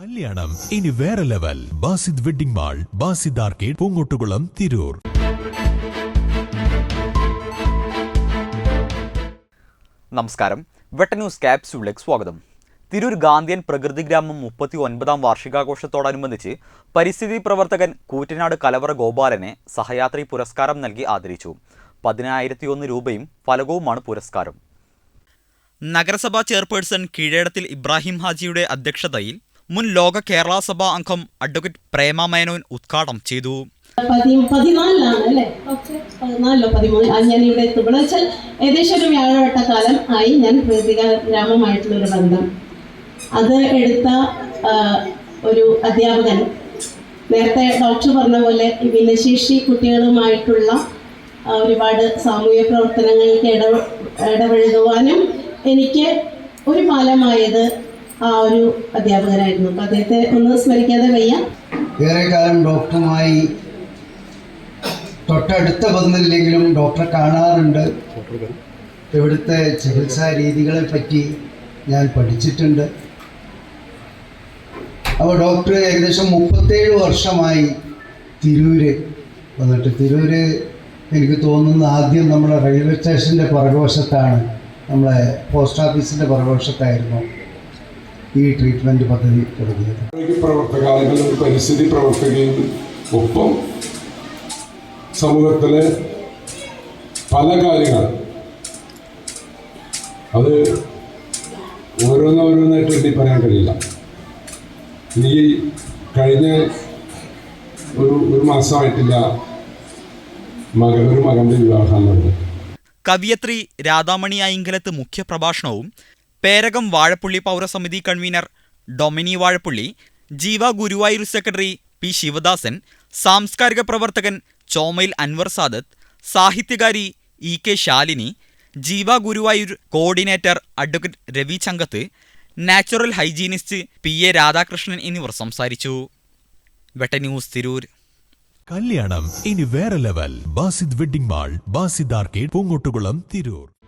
കല്യാണം. ഇനി വേറെ level. Basid wedding mall Basid arcade Poongottukulam Tirur. നമസ്കാരം. വെട്ട ന്യൂസ് ക്യാപ്സ്യൂളിലേക്ക് സ്വാഗതം. തിരൂർ ഗാന്ധിയൻ പ്രകൃതി ഗ്രാമം മുപ്പത്തി ഒൻപതാം വാർഷികാഘോഷത്തോടനുബന്ധിച്ച് പരിസ്ഥിതി പ്രവർത്തകൻ കൂറ്റനാട് കലവറ ഗോപാലനെ സഹയാത്രി പുരസ്കാരം നൽകി ആദരിച്ചു. പതിനായിരത്തി ഒന്ന് രൂപയും ഫലകവുമാണ് പുരസ്കാരം. നഗരസഭാ ചെയർപേഴ്സൺ കീഴടത്തിൽ ഇബ്രാഹിം ഹാജിയുടെ അധ്യക്ഷതയിൽ മുൻ ലോക കേരള സഭാ അംഗം അഡ്വക്കേറ്റ് പ്രേമ മേനോൻ ഉദ്ഘാടനം ചെയ്തു. പതി പതിനാലിലാണ് അല്ലേ? പതിനാലിലോ പതിമൂന്ന്. ആ ഞാൻ ഇവിടെ എത്തുമ്പോൾ വെച്ചാൽ ഏകദേശം ഒരു വ്യാഴവട്ട കാലം ആയി ഞാൻ പ്രകൃതിക ഗ്രാമമായിട്ടുള്ളൊരു ബന്ധം. അത് എടുത്ത ഒരു അധ്യാപകൻ നേരത്തെ ഡോക്ടർ പറഞ്ഞ പോലെ ഈ ഭിന്നശേഷി കുട്ടികളുമായിട്ടുള്ള ഒരുപാട് സാമൂഹ്യ പ്രവർത്തനങ്ങൾക്ക് ഇട ഇടപഴകുവാനും എനിക്ക് ഒരു പാലമായത് ആ ഒരു അധ്യാപകനായിരുന്നു. അപ്പൊ അദ്ദേഹത്തെ ഒന്ന് സ്മരിക്കാതെ വയ്യ. ഏറെക്കാലം ഡോക്ടറുമായി തൊട്ടടുത്ത പതിനില്ലെങ്കിലും ഡോക്ടറെ കാണാറുണ്ട്. ഇവിടുത്തെ ചികിത്സാ രീതികളെ പറ്റി ഞാൻ പഠിച്ചിട്ടുണ്ട്. അപ്പോൾ ഡോക്ടർ ഏകദേശം മുപ്പത്തേഴ് വർഷമായി തിരൂര് വന്നിട്ട്. തിരൂര് എനിക്ക് തോന്നുന്നു ആദ്യം നമ്മുടെ റെയിൽവേ സ്റ്റേഷന്റെ പുറകുവശത്താണ്. നമ്മളെ പോസ്റ്റ് ഓഫീസിന്റെ പുറകുവശത്തായിരുന്നു. ഈ ട്രീറ്റ്മെന്റ് പദ്ധതി തുടങ്ങിയത്. ആരോഗ്യ പ്രവർത്തക അല്ലെങ്കിൽ പരിസ്ഥിതി പ്രവർത്തകയും ഒപ്പം സമൂഹത്തിലെ പല കാര്യങ്ങൾ. അത് ഓരോന്നോരോന്നായിട്ട് എണ്ണി പറയാൻ കഴിയില്ല. ഇനി കഴിഞ്ഞ ഒരു ഒരു മാസമായിട്ടില്ല മകൻ ഒരു മകന്റെ വിവാഹം കവിയത്രി രാധാമണി അയിങ്കലത്ത് മുഖ്യപ്രഭാഷണവും Perakam Vazhappally പൗരസമിതി convener Domini Vazhappally Jeeva Guruvayur secretary P Sivadasan സാംസ്കാരിക പ്രവർത്തകൻ Chomayil Anwar Sadath സാഹിത്യകാരി E K Shalini Jeeva Guruvayur coordinator advocate Ravi Chankath natural hygienist P A Radhakrishnan എന്നിവർ സംസാരിച്ചു. വെട്ട ന്യൂസ് തിരൂർ. കല്യാണം ഇനി വേറെ level. Basid wedding mall Basid arcade Poongottukulam Tirur.